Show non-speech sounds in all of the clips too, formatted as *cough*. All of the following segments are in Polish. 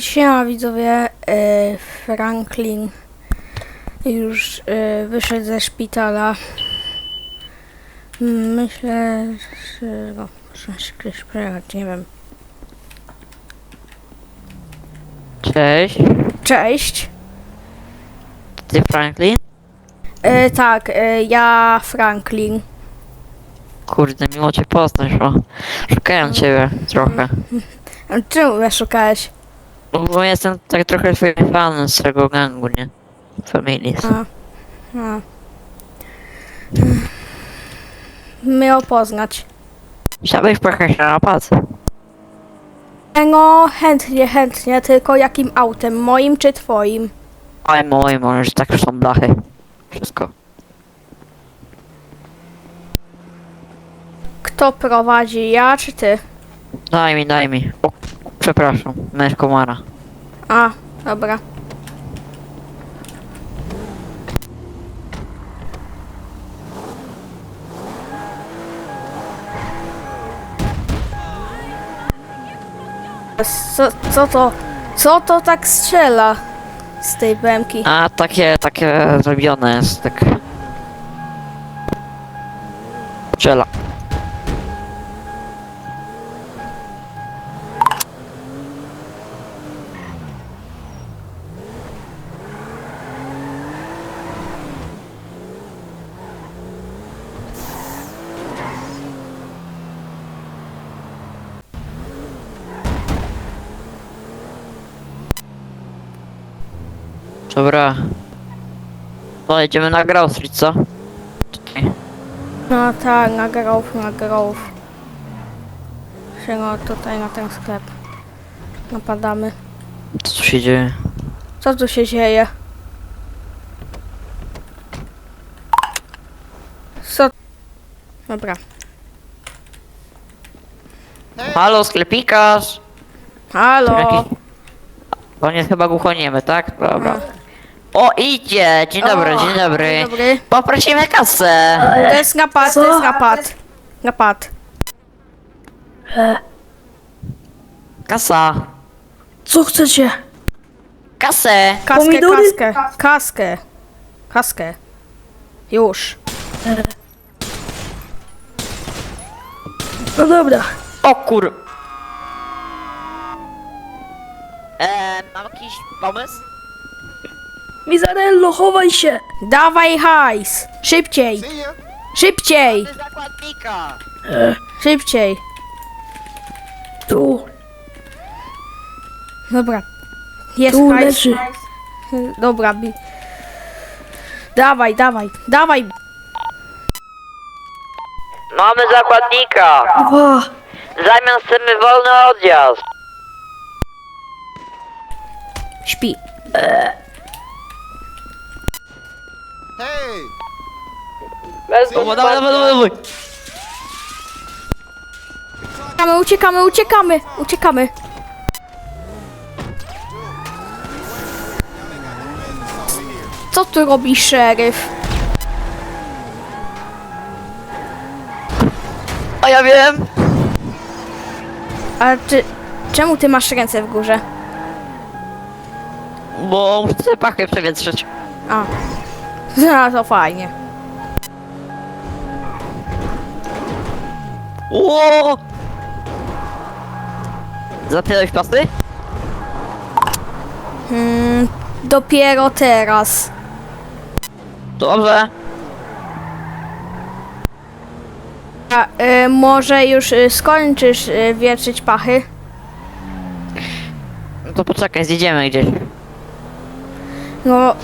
Siema widzowie, e, Franklin już e, wyszedł ze szpitala. Mm, Myślę, że no, muszę się gdzieś przejechać, nie wiem. Cześć, Cześć. ty Franklin? E, tak, e, ja Franklin. Kurde, miło cię poznać, bo szukałem ciebie trochę. A Czemu mnie szukałeś? Bo, jestem tak trochę fanem z tego gangu, nie? Familii. A, a. Miło poznać. Chciałbyś pojechać na napad? E, No, chętnie, chętnie, tylko jakim autem? Moim czy twoim? Oj, mój, może tak już są blachy. Wszystko. Kto prowadzi, ja czy ty? Daj mi, daj mi. O, przepraszam, męż komara. A, dobra. Co, co to? Co to tak strzela z tej bemki? A, takie, takie zrobione jest, tak... Dobra. To jedziemy na Grove Street, co? Tutaj. No tak, na Grove, na Grove. Się no tutaj na ten sklep. Napadamy. Co tu się dzieje? Co tu się dzieje? Co? Dobra. Halo, sklepikarz! Halo. Jaki- On jest chyba głuchoniemy, tak? Dobra. O, idzie! Dzień dobry, O, dzień dobry. Dzień dobry. Poprosimy kasę. To jest napad, to jest napad. Napad. Kasa. Co chcecie? Kasę. Kaskę, Pomidory? kaskę, kaskę. Kaskę. Już. No dobra. O kur... Eee, mam jakiś pomysł? Mizarello, chowaj się! Dawaj hajs. Szybciej. Szybciej. Zakładnika! Szybciej. Tu, Dobra. Jest tu hajs. leży. Dobra. Bi. Dawaj, dawaj, dawaj. Mamy zakładnika! Dwa. Zamiast chcemy wolny odjazd. Śpi. Dawaj, dawaj, dawaj, dawaj. Uciekamy, uciekamy, uciekamy, uciekamy. Co tu robi szeryf? A ja wiem! A czy... Czemu ty masz ręce w górze? Bo muszę sobie pachę przewietrzyć. A. No to fajnie. Ło! Zapiąłeś pasy? Hmm, dopiero teraz. Dobrze. A, y, może już y, skończysz y, wietrzyć pachy? No to poczekaj, zjedziemy gdzieś. No...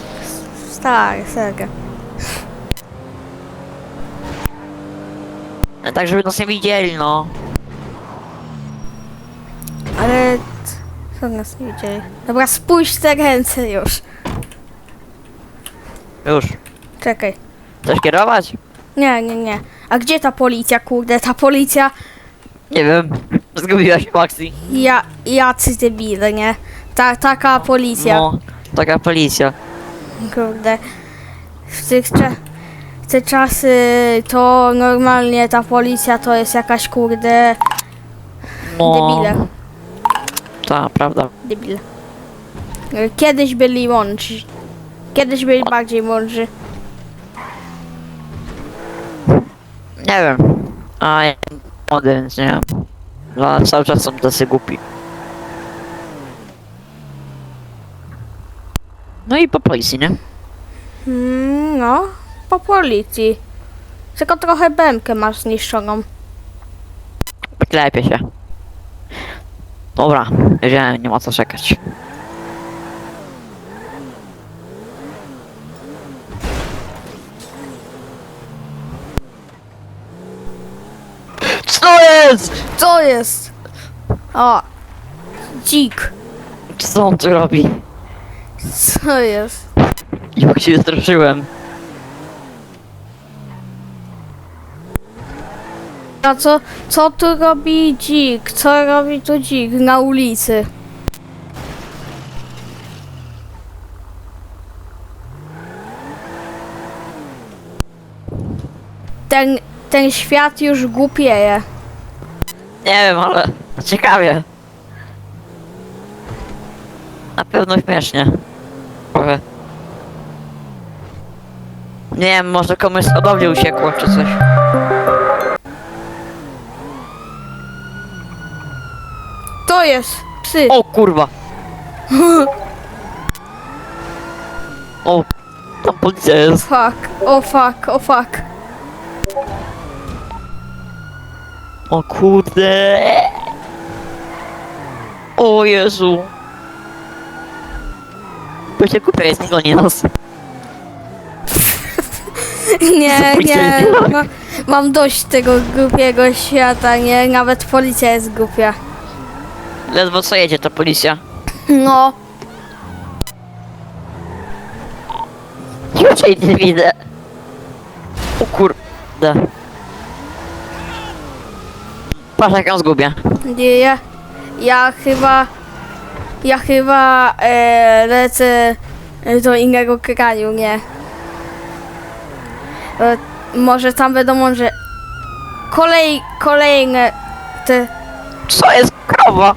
Stary, serio. Tak, żeby nas nie widzieli, no. Ale... Co nas nie widzieli? Dobra, spójrz te ręce już. Już. Czekaj. Chcesz kierować? Nie, nie, nie. A gdzie ta policja, kurde? Ta policja... Nie wiem. Zgubiłaś Maxi. Ja... Jacy debile, nie? Ta, taka policja. No, taka policja. Kurde. W tych cza- w te czasy to normalnie ta policja to jest jakaś kurde No, debile. Ta, prawda. Debil. Kiedyś byli mądrzy. Kiedyś byli bardziej mądrzy. Nie wiem. A ja młody, więc nie wiem. No, cały czas są tacy głupi. No i po policji, nie? Mm, no, po policji. Tylko trochę bębkę masz zniszczoną. Wyklepie się. Dobra, jedziemy, nie ma co czekać. Co jest? Co jest? O, dzik. Co on tu robi? Co jest? Jak się straszyłem. A co, co tu robi dzik? Co robi tu dzik na ulicy? Ten, ten świat już głupieje. Nie wiem, ale ciekawie. Na pewno śmiesznie. Trochę. Nie wiem, może komuś z hodowli uciekło czy coś. To jest psy. O kurwa! O, tam policja jest. Fuck, o fuck, o fuck. O kurde. O Jezu. To się kupia jest, nie goni nas. *laughs* Nie, nie, ma, mam dość tego głupiego świata, nie, nawet policja jest głupia. Ledwo co jedzie ta policja. No, Już jej nie widzę. O kurde. Patrz jak ją zgubię. nie, ja, ja chyba, ja chyba e, lecę do innego kraju, nie. E, może tam będą może kolej, kolejne te, Co jest krowa?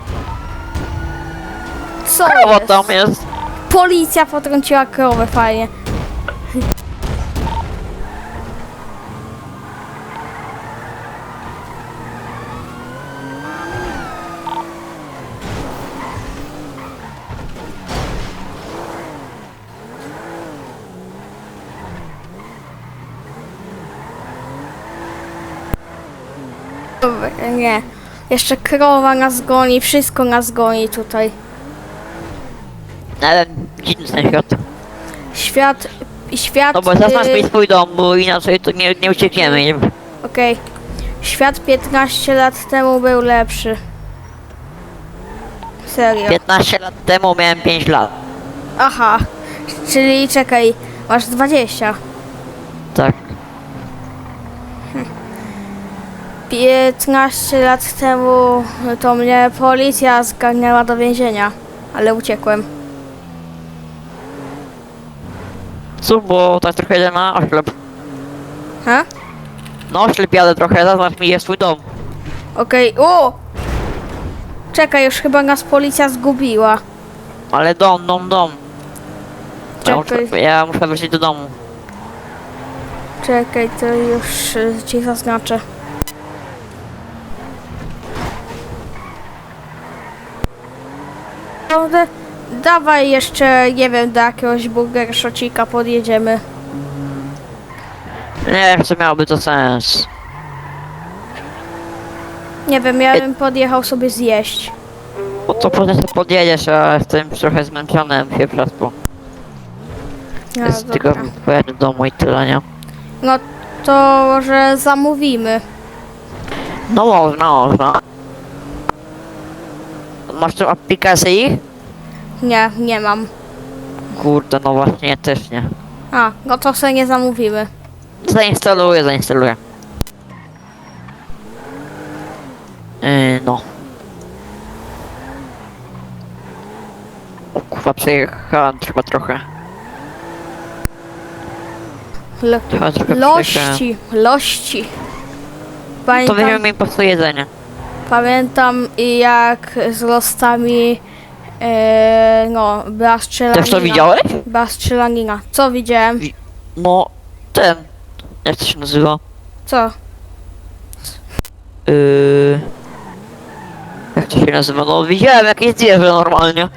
co Krowa jest? tam jest. Policja potrąciła krowę, fajnie. Nie. Jeszcze krowa nas goni, wszystko nas goni tutaj. Ale dziwny ten świat. Świat, świat... No bo zaznacz y, mi swój dom, bo inaczej to nie, nie uciekniemy. Nie? Okej. Świat 15 lat temu był lepszy. Serio. 15 lat temu miałem 5 lat. Aha. Czyli czekaj, masz 20. Tak. 15 lat temu to mnie policja zgarnęła do więzienia, ale uciekłem. Co, bo tak trochę jedę na oślep. Ha? No oślep jadę trochę, zaznacz mi jest swój dom. Okej, o! Czekaj, już chyba nas policja zgubiła. Ale dom, dom, dom. Ja muszę, Czekaj, ja muszę wrócić do domu. czekaj, to już y, ci zaznaczę. Naprawdę, dawaj jeszcze, nie wiem, do jakiegoś burger szocika podjedziemy. Nie wiem, czy miałoby to sens. Nie wiem, ja bym podjechał sobie zjeść. Bo to potem sobie podjedziesz, a jestem trochę zmęczony się przez to. No, Więc tylko dobra. pojadę do domu i tyle, nie? no to może zamówimy. No można, można. Masz tu aplikację ich? Nie, nie mam. Kurde, no właśnie, ja też nie. A, no to sobie nie zamówimy. Zainstaluję, zainstaluję. Yy, no. O kurwa, przejechałem chyba trochę. Lo Chyba trochę przejechałem. lości, lości. To Pamiętam, weźmiemy mi po prostu jedzenie. Pamiętam i jak z lostami e, no, była strzelanina. Też to widziałeś? Była strzelanina. Co widziałem? No, ten. Jak to się nazywa? Co? Yy... Jak to się nazywa? No widziałem jakieś zwierzę normalnie.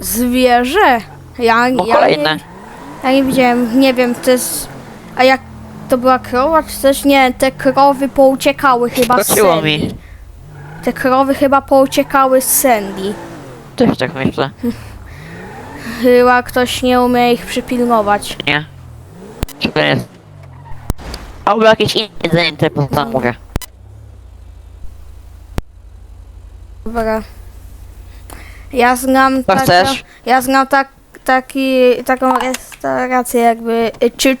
Zwierzę? Ja, No ja, kolejne. nie, ja nie widziałem, nie wiem, to jest... A jak to była krowa czy coś? Nie, te krowy pouciekały chyba z Skoczyło Sandy. mi. Te krowy chyba pouciekały z Sandy. Też tak myślę. Chyba ktoś nie umie ich przypilnować. Nie? Czy to jest? Albo jakieś inne jedzenie, te poza mówię. Dobra. Ja znam Co taką, chcesz? ja znam tak, taki, taką restaurację jakby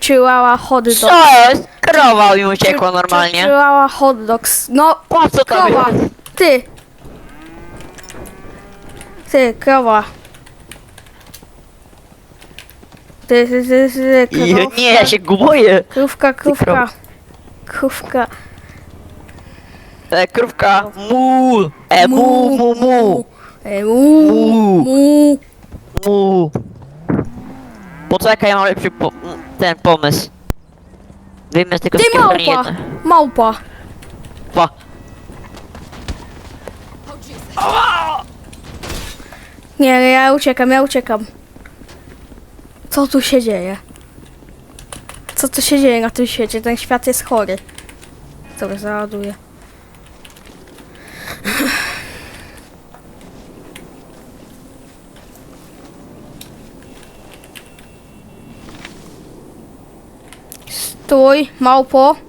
Chihuahua Hot Dog. Co jest? Krowa mi uciekła normalnie. Chihuahua Hot Dogs. No, Po co to krowa. jest? Ty. Ty, krowa. Ty, ty, ty, ty, I- krówka. Nie, ja się gubuję. Krówka, krówka. Krówka. E, krówka. Mu. E, mu, mu, mu. E, mu, Mu. mu. Mu. Poczekaj, ja mam lepszy po ten pomysł. Wyjmę tylko Ty małpa. Małpa. Pa. Nie, ja uciekam, ja uciekam. Co tu się dzieje? Co tu się dzieje na tym świecie? Ten świat jest chory. Dobra, załaduję. Stój, małpo.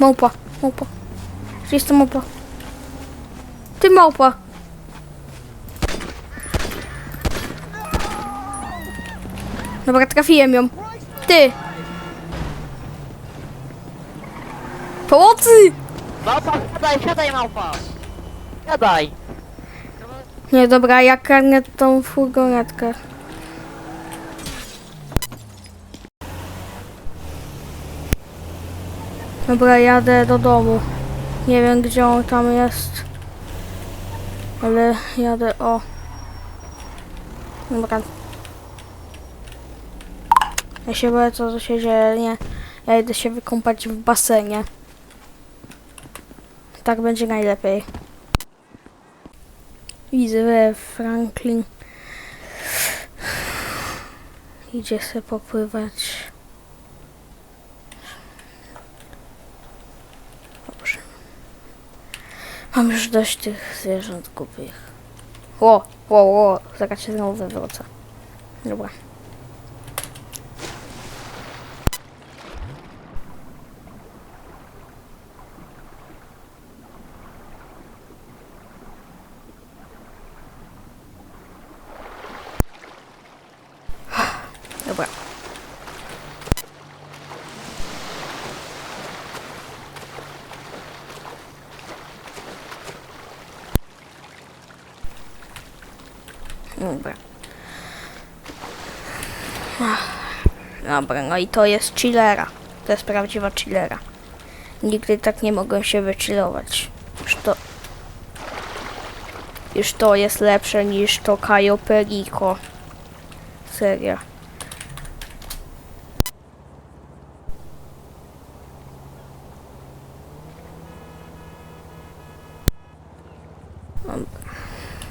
Małpa, małpa. Gdzie jest ta małpa? Ty małpa. Dobra, trafiłem ją. Ty. Pomocy! Małpa, siadaj, siadaj małpa. Siadaj. Nie, dobra, ja karnę tą furgonetkę. Dobra, jadę do domu. Nie wiem, gdzie on tam jest. Ale jadę, o. Dobra. Ja się boję, co tu się dzieje, nie. Ja idę się wykąpać w basenie. Tak będzie najlepiej. Widzę Franklin. Idzie sobie popływać. Dobrze. Mam już dość tych zwierząt głupich. Ło, ło, ło. Zaraz się znowu wywrócę. Dobra. Dobra. Ach, No i to jest chillera. To jest prawdziwa chillera. Nigdy tak nie mogłem się wychillować. Już to... Już to jest lepsze niż to Cayo Perico. Serio.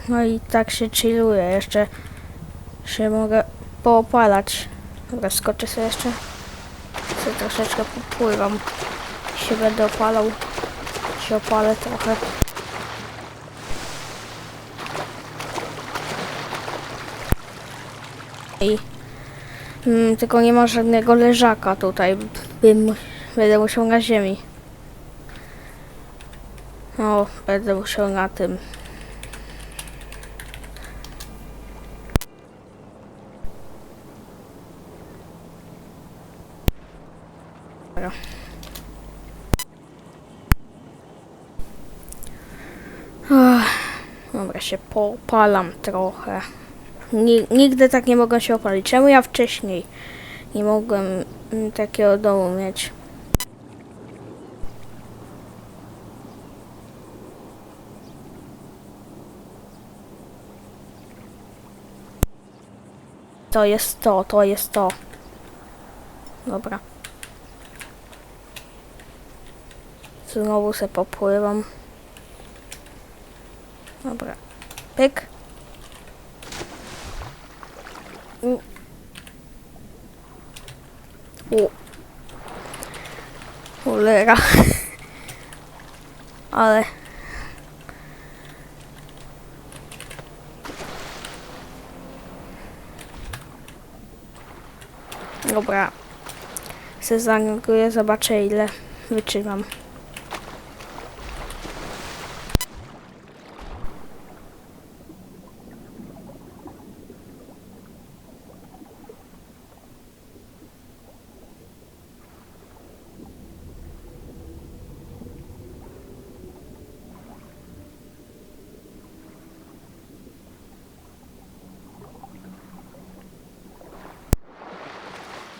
No i tak się chilluję. Jeszcze się mogę poopalać. Dobra, skoczę sobie jeszcze. Sobie troszeczkę popływam. Się będę opalał. Się opalę trochę. I mm, tylko nie ma żadnego leżaka tutaj. Bym, będę musiał na ziemi. O, będę musiał na tym. Dobra. Ach, Dobra, się popalam trochę. Ni- nigdy tak nie mogłem się opalić. Czemu ja wcześniej nie mogłem mm, takiego domu mieć? To jest to, to jest to. Dobra. Znowu se popływam. Dobra. Pyk. U. U. Cholera. *laughs* Ale... Dobra. Se zanurkuję, zobaczę ile wytrzymam.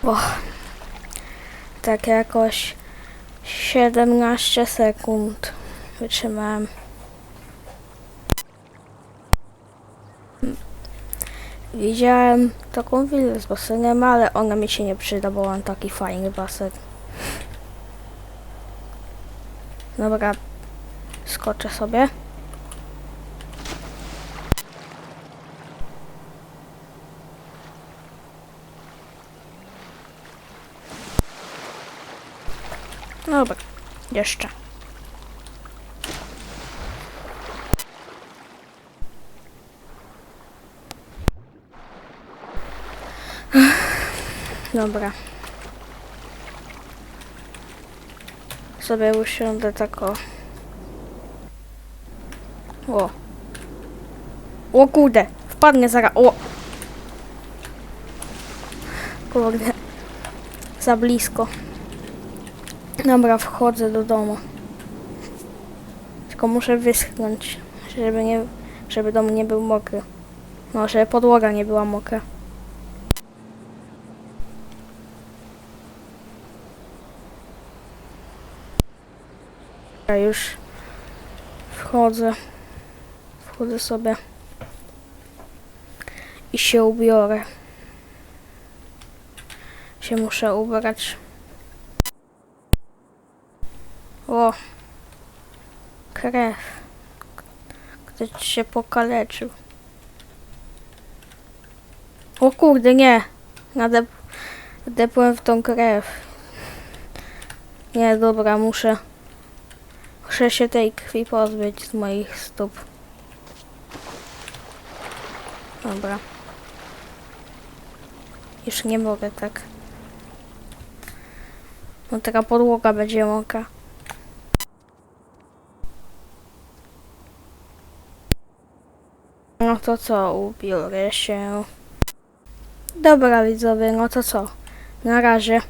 O, tak jakoś 17 sekund wytrzymałem. Widziałem taką willę z basenem, ale ona mi się nie przyda, bo mam taki fajny basen. Dobra, skoczę sobie. Dobra, jeszcze. Dobra. Sobie usiądę tak o. O. O kurde, wpadnę zaraz. O. Kurde. Za blisko. Dobra, wchodzę do domu. Tylko muszę wyschnąć, żeby nie, żeby dom nie był mokry. No, żeby podłoga nie była mokra. Ja już wchodzę. Wchodzę sobie i się ubiorę. Się muszę ubrać. O! Krew. Ktoś się pokaleczył. O kurde, nie! Nadep Nadepłem w tą krew. Nie, dobra, muszę... Muszę się tej krwi pozbyć z moich stóp. Dobra. Już nie mogę tak. No taka podłoga będzie mokra. No to co, ubiorę się. Dobra widzowie, no to co? Na razie.